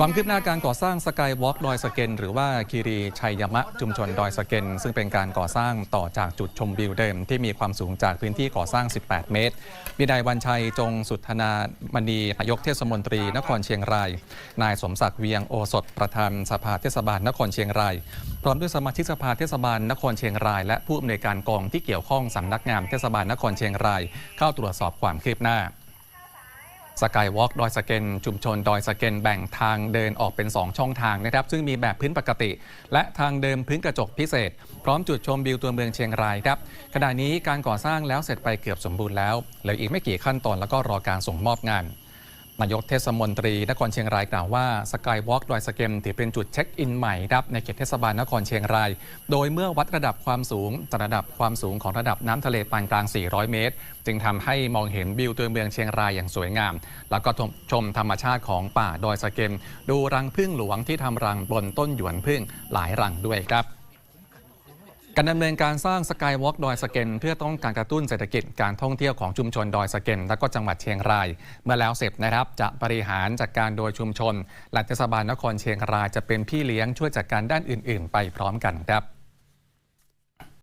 ความคืบหน้าการก่อสร้างสกายวอล์กดอยสเกนหรือว่าคีรีชัยยมะชุมชนดอยสเกนซึ่งเป็นการก่อสร้างต่อจากจุดชมวิวเดิม ที่มีความสูงจากพื้นที่ก่อสร้าง 18 เมตรวินัยวันชัยจงสุธนามณีนายกเทศมนตรีนครเชียงราย นายสมศักดิ์เวียงโอสถประธานสภาเทศบาลนครเชียงราย พร้อมด้วยสมาชิกสภาเทศบาลนครเชียงราย และผู้อำนวยการกองที่เกี่ยวข้องสำนักงานเทศบาลนครเชียงราย เข้าตรวจสอบความคืบหน้า สกายวอล์กดอยสเกนชุมชนดอยสเกนแบ่งทางเดินออกเป็น 2 ช่องทางนะครับ ซึ่งมีแบบพื้นปกติ และทางเดิมพื้นกระจกพิเศษ พร้อมจุดชมวิวตัวเมืองเชียงรายครับขณะนี้การก่อสร้างแล้วเสร็จไปเกือบสมบูรณ์แล้วเหลืออีกไม่กี่ขั้นตอนแล้วก็รอการส่งมอบงาน นายกเทศมนตรีนครเชียงรายกล่าวว่าสกายวอล์กดอยสเกมถือเป็นจุดเช็คอินใหม่ครับในเขตเทศบาลนครเชียงราย โดยเมื่อวัดระดับความสูงจากระดับความสูงของระดับน้ำทะเลปานกลาง 400 เมตร จึงทำให้มองเห็นวิวตัวเมืองเชียงรายอย่างสวยงาม แล้วก็ชมธรรมชาติของป่าดอยสเกม ดูรังผึ้งหลวงที่ทำรังบนต้นหยวนผึ้งหลายรังด้วยครับ การดำเนินการสร้างสกายวอล์กดอยสเกนเพื่อต้องการกระตุ้นเศรษฐกิจการท่องเที่ยวของชุมชนดอยสเกนและก็จังหวัดเชียงราย เมื่อแล้วเสร็จนะครับจะบริหารจัดการโดยชุมชน และเทศบาลนครเชียงรายจะเป็นพี่เลี้ยงช่วยจัดการด้านอื่น ๆ ไปพร้อมกันครับ